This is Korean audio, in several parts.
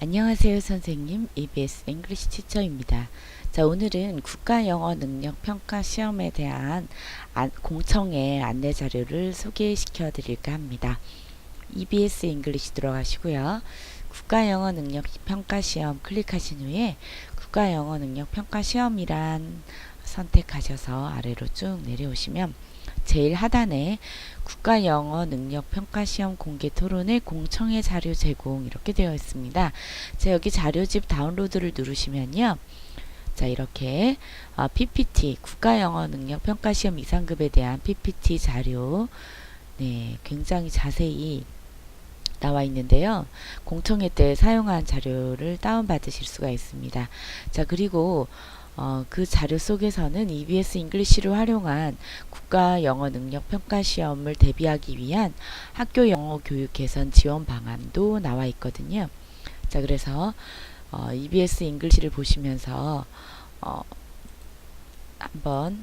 안녕하세요 선생님 EBS 잉글리시 티처입니다. 자 오늘은 국가 영어 능력 평가 시험에 대한 안- 공청회 안내 자료를 소개시켜 드릴까 합니다. EBS 잉글리시 들어가시고요. 국가 영어 능력 평가 시험 클릭하신 후에 국가 영어 능력 평가 시험이란 선택하셔서 아래로 쭉 내려오시면 제일 하단에 국가 영어 능력 평가 시험 공개 토론의 공청회 자료 제공 이렇게 되어 있습니다. 자, 여기 자료집 다운로드를 누르시면요. 자, 이렇게 어, PPT 국가 영어 능력 평가 시험 이상급에 대한 PPT 자료 네, 굉장히 자세히 나와 있는데요. 공청회 때 사용한 자료를 다운받으실 수가 있습니다. 자, 그리고 어, 그 자료 속에서는 EBS 잉글리시를 활용한 국가 영어 능력 평가 시험을 대비하기 위한 학교 영어 교육 개선 지원 방안도 나와 있거든요. 자, 그래서 어, EBS 잉글리시를 보시면서 어, 한번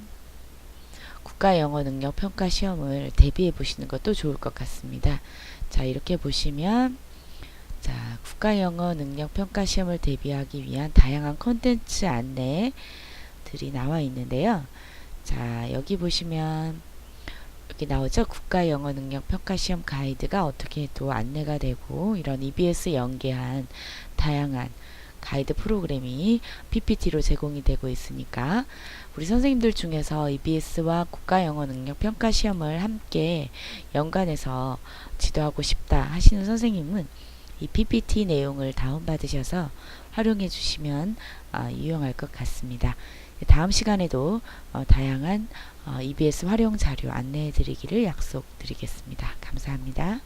국가 영어 능력 평가 시험을 대비해 보시는 것도 좋을 것 같습니다. 자, 이렇게 보시면 자, 국가 영어 능력 평가 시험을 대비하기 위한 다양한 콘텐츠 안내들이 나와 있는데요. 자, 여기 보시면 여기 나오죠. 국가 영어 능력 평가 시험 가이드가 어떻게 또 안내가 되고 이런 EBS 연계한 다양한 가이드 프로그램이 PPT로 제공이 되고 있으니까 우리 선생님들 중에서 EBS와 국가 영어 능력 평가 시험을 함께 연관해서 지도하고 싶다 하시는 선생님은 이 PPT 내용을 다운받으셔서 활용해 주시면 어, 유용할 것 같습니다. 다음 시간에도 어, 다양한 어, EBS 활용 자료 안내해 드리기를 약속드리겠습니다. 감사합니다.